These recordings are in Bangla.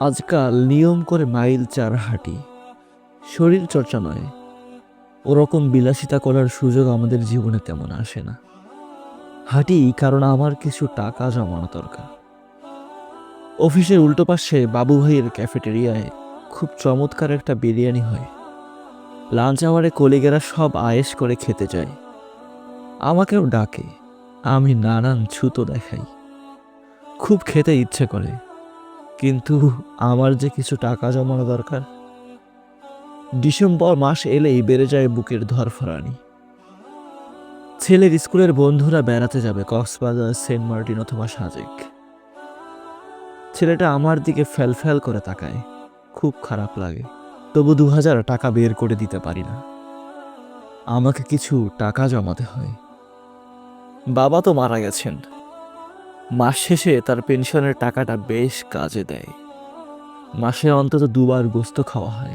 আজকাল নিয়ম করে মাইল চার হাঁটি। শরীর চর্চা নয়। ওরকম বিলাসিতা করার সুযোগ আমাদের জীবনে তেমন আসে না। হাঁটি কারণ আমার কিছু টাকা জমানো দরকার। অফিসের উল্টো পাশে বাবু ভাইয়ের ক্যাফেটেরিয়ায় খুব চমৎকার একটা বিরিয়ানি হয়। লাঞ্চ আওয়ারে কলিগেরা সব আয়েশ করে খেতে যায়। আমাকেও ডাকে। আমি নানান ছুতো দেখাই। খুব খেতে ইচ্ছে করে। কিন্তু আমার যে কিছু টাকা জমানো দরকার। ডিসেম্বর মাস এলেই বেড়ে যায় বুকের ধরফরানি। ছেলের স্কুলের বন্ধুরা বেড়াতে যাবে কক্সবাজার, সেন্ট মার্টিন অথবা সাজেক। ছেলেটা আমার দিকে ফ্যাল ফ্যাল করে তাকায়। খুব খারাপ লাগে। তবু দু হাজার টাকা বের করে দিতে পারি না। আমাকে কিছু টাকা জমাতে হয়। বাবা তো মারা গেছেন। মাস শেষে তার পেনশনের টাকাটা বেশ কাজে দেয়। মাসে অন্তত দুবার গোস্ত খাওয়া হয়।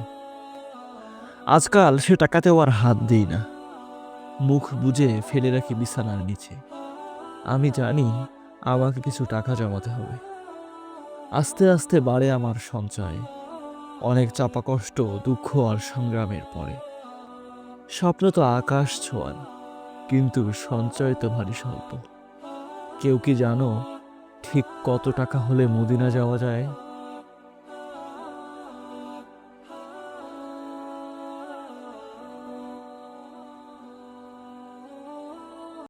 আজকাল সে টাকাতেও আর হাত দিই না। মুখ বুজে ফেলে রাখি বিছানার নিচে। আমি জানি আমাকে কিছু টাকা জমাতে হবে। আস্তে আস্তে বাড়ে আমার সঞ্চয়। অনেক চাপা কষ্ট দুঃখ আর সংগ্রামের পরে। স্বপ্ন তো আকাশ ছোঁয়ান কিন্তু সঞ্চয় তো ভারী স্বল্প। কেউ কি জানো ঠিক কত টাকা হলে মদিনা যাওয়া যায়?